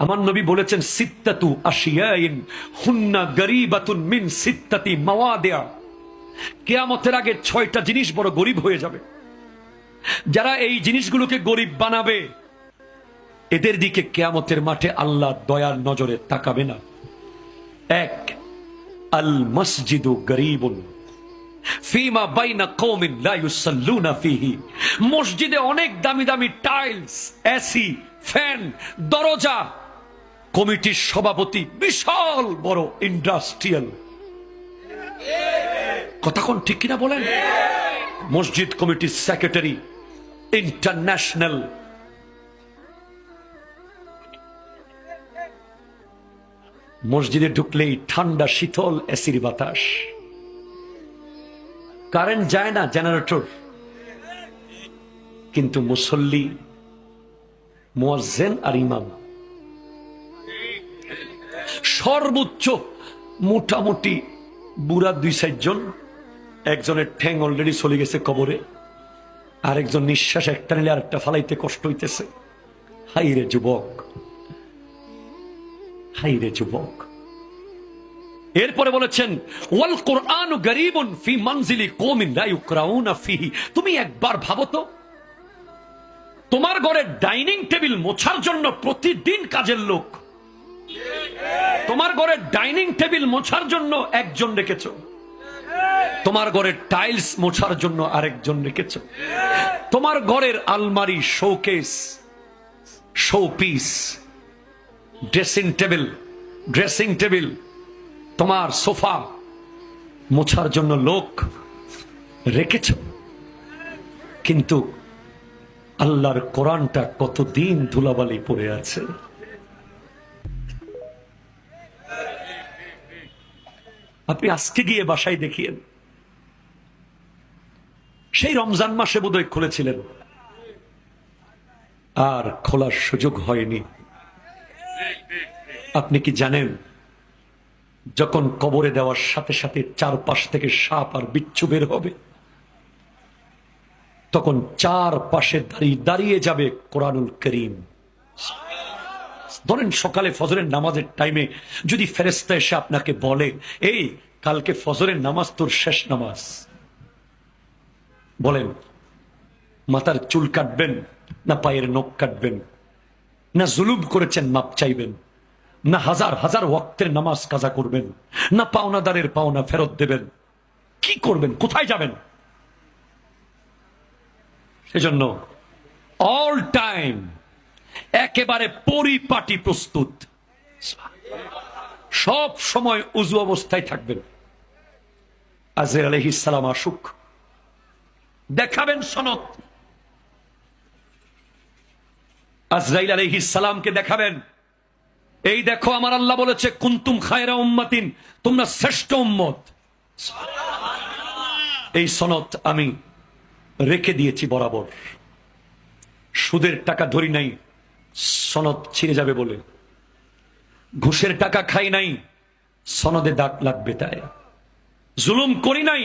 আমার নবী বলেছেন, সিত্তাতু আশিয়াইন, হুন্না গরিবাতুন মিন সিত্তাতি মাওয়াদিয়া। কেয়ামতের আগে ছয়টা জিনিস বড় গরিব হয়ে যাবে। যারা এই জিনিসগুলোকে গরিব বানাবে, এদের দিকে কেয়ামতের মাঠে আল্লাহ দয়ার নজরে তাকাবে না। এক, আল মসজিদু গরিবুন। ফিমা বাইনা কৌমিন লা ইউসাল্লুনা ফিহি। মসজিদে অনেক দামি দামি টাইলস, এসি, ফ্যান, দরজা কমিটির সভাপতি, বিশাল বড় ইন্ডাস্ট্রিয়াল। কথা কোন ঠিক কিনা বলেন? মসজিদ কমিটির সেক্রেটারি, ইন্টারন্যাশনাল। মসজিদে ঢুকলেই ঠান্ডা, শীতল, এসির বাতাস। কারেন্ট যায় না, জেনারেটর। কিন্তু মুসল্লি, মোয়াজ্জেন আর ইমাম। সর্বোচ্চ মোটামুটি বুড়া দুই চারজন। একজনের ঠ্যাং অলরেডি চলে গেছে কবরে, আরেকজন নিঃশ্বাস একটা নিলে আরেকটা ফালাইতে কষ্ট হইতেছে। হাই রে যুবক, হাই রে যুবক। এরপরে বলেছেন, ওয়াল কোরআন গরিবুন ফি মনজিলি কওমিন লা ইউকরাউনা ফিহি। তুমি একবার ভাবো তো, তোমার ঘরে ডাইনিং টেবিল মোছার জন্য প্রতিদিন কাজের লোক। তোমার ঘরে ডাইনিং টেবিল মোছার জন্য একজন রেখেছ। তোমার ঘরের টাইলস মোছার জন্য আরেকজন রেখেছ। তোমার ঘরের আলমারি, showcase, showpiece, dressing table dressing table, তোমার সোফা মোছার জন্য লোক রেখেছ। কিন্তু আল্লাহর কোরআনটা কতদিন ধুলাবালি পড়ে আছে? আপনি আজকে গিয়ে বাসায় দেখিয়েন। সেই রমজান মাসে বোধহয় খুলেছিলেন। আর খোলার সুযোগ হয়নি। আপনি কি জানেন, যখন কবরে দেওয়ার সাথে সাথে চারপাশ থেকে সাপ আর বিচ্ছু বের হবে, তখন চার পাশে দাঁড়িয়ে দাঁড়িয়ে যাবে কোরআনুল করিম। ধরেন সকালে ফজরের নামাজের টাইমে যদি ফেরেস্তা এসে আপনাকে বলে, এই, কালকে ফজরের নামাজ তোর শেষ নামাজ। বলেন, মাথার চুল কাটবেন, না পায়ের নখ কাটবেন, না জুলুম করেছেন, মাপ চাইবেন, না হাজার হাজার ওয়াক্তের নামাজ কাজা করবেন, না পাওনাদারের পাওনা ফেরত দেবেন। কি করবেন? কোথায় যাবেন? সেজন্য অল টাইম একেবারে পরিপাটি প্রস্তুত। সব সময় উজু অবস্থায় থাকবেন। আজের আলহিস সালাম আসুক। দেখাবেন সনদ। আজরাইল আলহিস সালামকে দেখাবেন। এই দেখো, আমার আল্লাহ বলেছে, কুন্তুম খায়রা উম্মাতিন তোমরা শ্রেষ্ঠ উম্মত। এই সনদ আমি রেখে দিয়েছি বরাবর। সুদের টাকা ধরি নাই। সনদ ছিঁড়ে যাবে বলে। ঘুষের টাকা খাই নাই, সনদে দাগ লাগবে তাই। জুলুম করি নাই,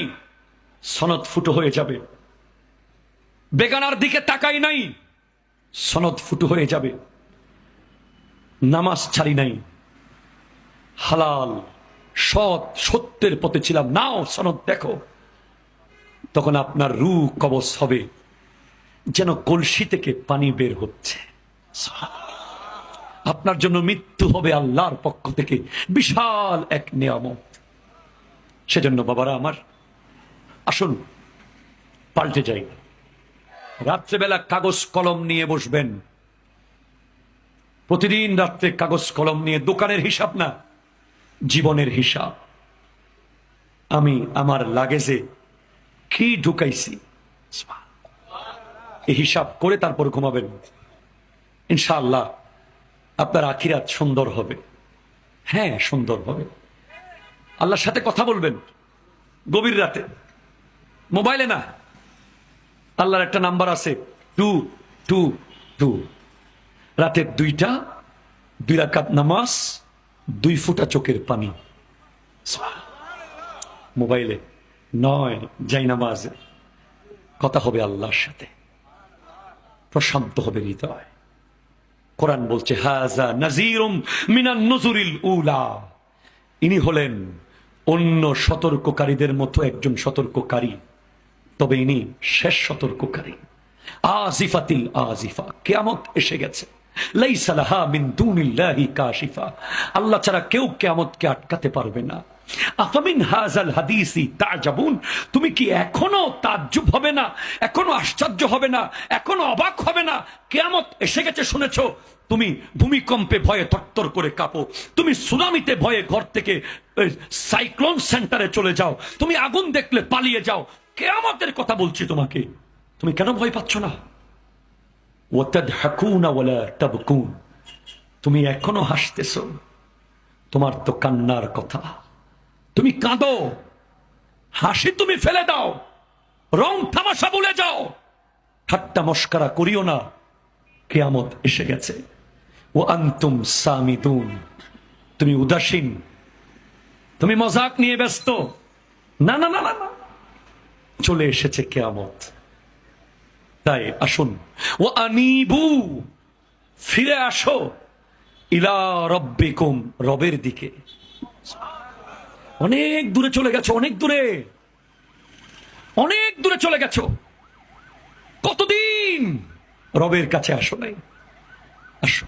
সনদ ফুটো হয়ে যাবে। বেগানার দিকে তাকাই নাই, সনদ ফুটো হয়ে যাবে। নামাজ ছাড়ি নাই। হালাল, সৎ, সত্যের পথে ছিলাম। নাও, সনদ দেখো। তখন আপনার রু কবচ হবে, যেন কলসি থেকে পানি বের হচ্ছে। আপনার জন্য মৃত্যু হবে আল্লাহর পক্ষ থেকে। বিশাল এক নিয়ামত। সেজন্য বাবারা আমার, আসুন, পাল্টে যাই। রাত্রেবেলা কাগজ কলম নিয়ে বসবেন। প্রতিদিন রাত্রে কাগজ কলম নিয়ে দোকানের হিসাব না, জীবনের হিসাব। আমি আমার লাগেজে কি ঢুকাইছি? এই হিসাব করে তারপর ঘুমাবেন। ইনশাআল্লাহ আপনার আখিরাত সুন্দর হবে। হ্যাঁ সুন্দর হবে। আল্লাহর সাথে কথা বলবেন, গভীর রাতে। মোবাইলে না। আল্লাহর একটা নাম্বার আছে, টু টু টু। রাতের দুইটা, দুই রাকাত নামাজ, দুই ফুটা চোখের পানি। মোবাইলে নয় যাই নামাজে কথা হবে আল্লাহর সাথে। প্রশান্ত হবে হৃদয়। কোরআন বলছে হাজা নাজিরুম মিনান নজুরিল উলা। ইনি হলেন অন্য সতর্ককারীদের মতো একজন সতর্ককারী। তবে ইনি শেষ সতর্ককারী। আজিফাতিল আজিফা কেয়ামত এসে গেছে। লাইসা লাহা মিন দুনিল্লাহি কাশিফা। আল্লাহ ছাড়া কেউ কেয়ামতকে আটকাতে পারবে না। আফামিন হাজাল হাদিসি তাজাবুন? তুমি কি এখনও তাজ্জুব হবে না? এখনও আশ্চর্য হবে না? এখনও অবাক হবে না? কেয়ামত এসে গেছে শুনেছো? তুমি ভূমিকম্পে ভয়ে তত্তর করে কাঁপো। তুমি সুনামিতে ভয়ে ঘর থেকে সাইক্লোন সেন্টারে চলে যাও। তুমি আগুন দেখলে পালিয়ে যাও। কেয়ামতের কথা বলছি তোমাকে। তুমি কেন ভয় পাচ্ছ না? তুমি এখনও হাসতেছো। তোমার তো কান্নার কথা। তুমি কাঁদো। হাসি তুমি ফেলে দাও। রং তামাশা ভুলে যাও। ঠাট্টা মস্কারা করিও না। কেয়ামত এসে গেছে। ও আন্তুম সামিদুন। তুমি উদাসীন। তুমি মজাক নিয়ে ব্যস্ত। না না না না না। চলে এসেছে কেয়ামত। তাই আসুন। ও আনিবু। ফিরে আসো। ইলা রব্বিকুম, রবের দিকে। অনেক দূরে চলে গেছো, অনেক দূরে। অনেক দূরে চলে গেছো। কতদিন রবের কাছে আসো নাই? আসো।